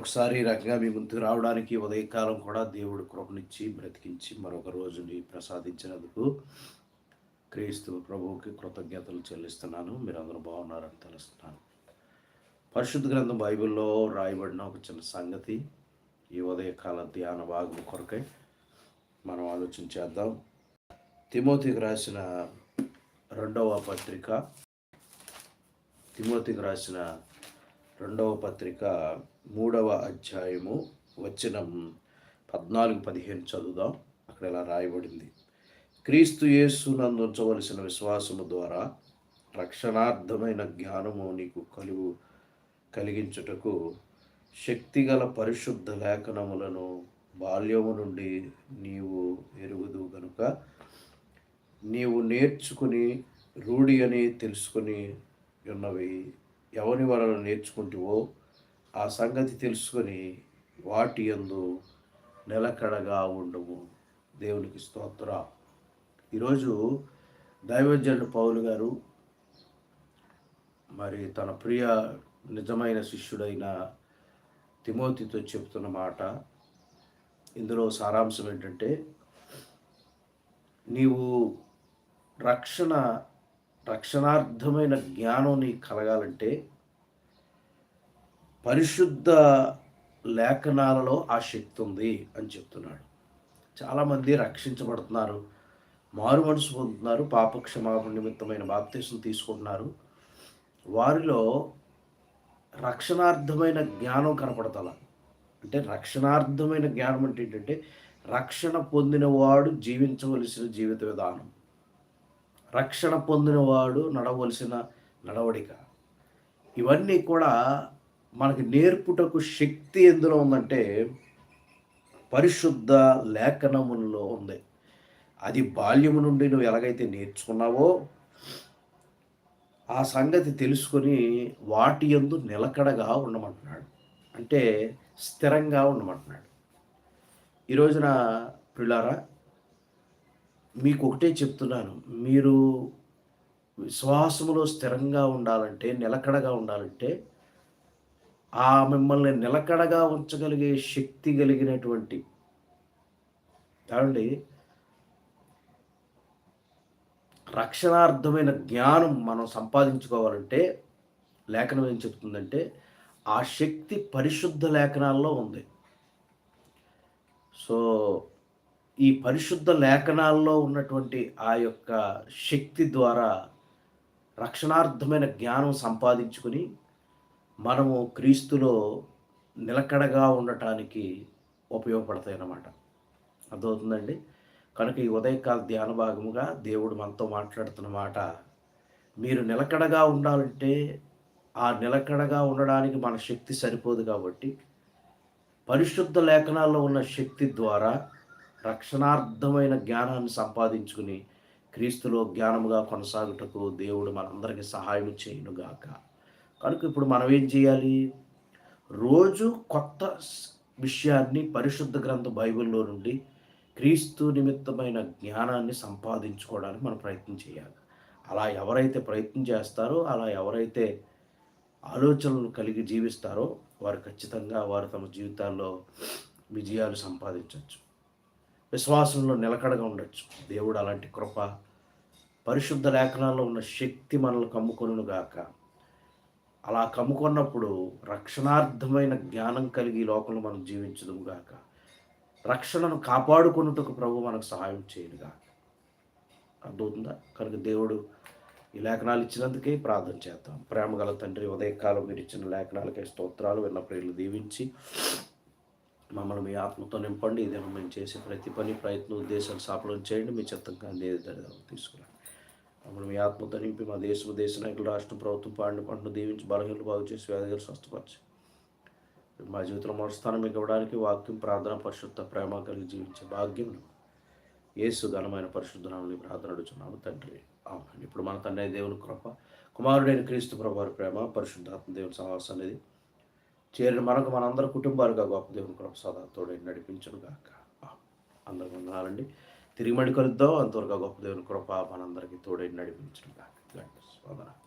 మరొకసారి ఈ రకంగా మీ ముందుకు రావడానికి ఉదయకాలం కూడా దేవుడు కృపనిచ్చి బ్రతికించి మరొక రోజుని ప్రసాదించినందుకు క్రీస్తు ప్రభువుకి కృతజ్ఞతలు చెల్లిస్తున్నాను. మీరు అందరూ బాగున్నారని తెలుస్తున్నాను. పరిశుద్ధ గ్రంథం బైబిల్లో రాయబడిన ఒక చిన్న సంగతి ఈ ఉదయకాల ధ్యాన భాగం కొరకై మనం ఆలోచించేద్దాం తిమోతికి రాసిన రెండవ పత్రిక తిమోతికి రాసిన రెండవ పత్రిక మూడవ అధ్యాయము వచ్చిన పద్నాలుగు పదిహేను చదువుదాం. అక్కడ ఇలా రాయబడింది. క్రీస్తు యేసు నందు ఉంచవలసిన విశ్వాసము ద్వారా రక్షణార్థమైన జ్ఞానము నీకు కలుగు కలిగించుటకు శక్తిగల పరిశుద్ధ లేఖనములను బాల్యము నుండి నీవు ఎరుగుదు గనుక నీవు నేర్చుకుని రూఢి అని తెలుసుకుని ఉన్నవి ఎవరి వలన నేర్చుకుంటువో ఆ సంగతి తెలుసుకొని వాటి యందు నిలకడగా ఉండము. దేవునికి స్తోత్ర. ఈరోజు దైవజనుడు పౌలు గారు మరి తన ప్రియ నిజమైన శిష్యుడైన తిమోతితో చెప్తున్న మాట. ఇందులో సారాంశం ఏంటంటే నీవు రక్షణ రక్షణార్థమైన జ్ఞానం నీకు కలగాలంటే పరిశుద్ధ లేఖనాలలో ఆ శక్తి ఉంది అని చెప్తున్నాడు. చాలామంది రక్షించబడుతున్నారు మారు మనసు పొందుతున్నారు పాపక్షమాపణ నిమిత్తమైన బాప్తీసం తీసుకుంటున్నారు. వారిలో రక్షణార్థమైన జ్ఞానం కనపడతల. అంటే రక్షణార్థమైన జ్ఞానం అంటే ఏంటంటే రక్షణ పొందినవాడు జీవించవలసిన జీవిత విధానం రక్షణ పొందినవాడు నడవలసిన నడవడిక. ఇవన్నీ కూడా మనకి నేర్పుటకు శక్తి ఎందులో ఉందంటే పరిశుద్ధ లేఖనములలో ఉంది. అది బాల్యము నుండి నువ్వు ఎలాగైతే నేర్చుకున్నావో ఆ సంగతి తెలుసుకొని వాటి ఎందు నిలకడగా ఉండమంటున్నాడు. అంటే స్థిరంగా ఉండమంటున్నాడు. ఈ రోజున పిల్లారా మీకు ఒకటే చెప్తున్నాను. మీరు విశ్వాసములో స్థిరంగా ఉండాలంటే నిలకడగా ఉండాలంటే ఆ మిమ్మల్ని నిలకడగా ఉంచగలిగే శక్తి కలిగినటువంటి కాబట్టి రక్షణార్థమైన జ్ఞానం మనం సంపాదించుకోవాలంటే లేఖనం ఏం చెప్తుందంటే ఆ శక్తి పరిశుద్ధ లేఖనాల్లో ఉంది. సో ఈ పరిశుద్ధ లేఖనాల్లో ఉన్నటువంటి ఆ యొక్క శక్తి ద్వారా రక్షణార్థమైన జ్ఞానం సంపాదించుకుని మనము క్రీస్తులో నిలకడగా ఉండటానికి ఉపయోగపడతాయి అన్నమాట. అర్థమవుతుందండి? కనుక ఈ ఉదయకాల ధ్యాన భాగముగా దేవుడు మనతో మాట్లాడుతున్న మాట మీరు నిలకడగా ఉండాలంటే ఆ నిలకడగా ఉండడానికి మన శక్తి సరిపోదు కాబట్టి పరిశుద్ధ లేఖనాల్లో ఉన్న శక్తి ద్వారా రక్షణార్థమైన జ్ఞానాన్ని సంపాదించుకుని క్రీస్తులో జ్ఞానముగా కొనసాగుటకు దేవుడు మనందరికీ సహాయం చేయనుగాక. కనుక ఇప్పుడు మనం ఏం చేయాలి? రోజు కొత్త విషయాన్ని పరిశుద్ధ గ్రంథ బైబిల్లో నుండి క్రీస్తు నిమిత్తమైన జ్ఞానాన్ని సంపాదించుకోవడానికి మనం ప్రయత్నం చేయాలి. అలా ఎవరైతే ప్రయత్నం చేస్తారో అలా ఎవరైతే ఆలోచనలు కలిగి జీవిస్తారో వారు ఖచ్చితంగా వారు తమ జీవితాల్లో విజయాలు సంపాదించవచ్చు. విశ్వాసంలో నిలకడగా ఉండొచ్చు. దేవుడు అలాంటి కృప పరిశుద్ధ లేఖనాల్లో ఉన్న శక్తి మనల్ని కమ్ముకొను గాక. అలా కమ్ముకున్నప్పుడు రక్షణార్థమైన జ్ఞానం కలిగి లోకంలో మనం జీవించదు గాక. రక్షణను కాపాడుకున్నట్టుకు ప్రభు మనకు సహాయం చేయనుగా అర్థమవుతుందా? కనుక దేవుడు ఈ లేఖనాలు ఇచ్చినందుకే ప్రార్థన చేద్దాం. ప్రేమ గల తండ్రి ఉదయకాలం మీరు ఇచ్చిన లేఖనాలకే స్తోత్రాలు విన్న ప్రియులు దీవించి మమ్మల్ని మీ ఆత్మతో నింపండి. ఇదే మేము చేసే ప్రతి పని ప్రయత్నం ఉద్దేశాలు సాపడం చేయండి. మీ చిత్తంగా అందేది తీసుకురండి. మమ్మల్ని మీ ఆత్మతో నింపి మా దేశం దేశ నాయకులు రాష్ట్ర ప్రభుత్వం పాడిన పంటను దీవించి బలహీనలు బాగు చేసి వ్యాధిగా స్వస్థపరచి మా జీవితంలో మరుస్థానం మీకు ఇవ్వడానికి వాక్యం ప్రార్థన పరిశుద్ధ ప్రేమ కలిగి జీవించే భాగ్యం. యేసు ఘనమైన పరిశుద్ధనామని ప్రార్థన అడుగుతున్నాము తండ్రి అవునండి ఇప్పుడు మన తండ్రి దేవుని కృప కుమారుడైన క్రీస్తు ప్రభావి ప్రేమ పరిశుద్ధాత్మ దేవుని సహవాసం అనేది చేరిన మనకు మనందరి కుటుంబాలుగా గొప్ప దేవుని కృప సదా తోడే నడిపించను గాక అందరూ వందనాలండి తిరిగి మడి కలుద్దాం. అంతవరకు గొప్ప దేవుని కృప మనందరికీ తోడే నడిపించను గాక వందనాలు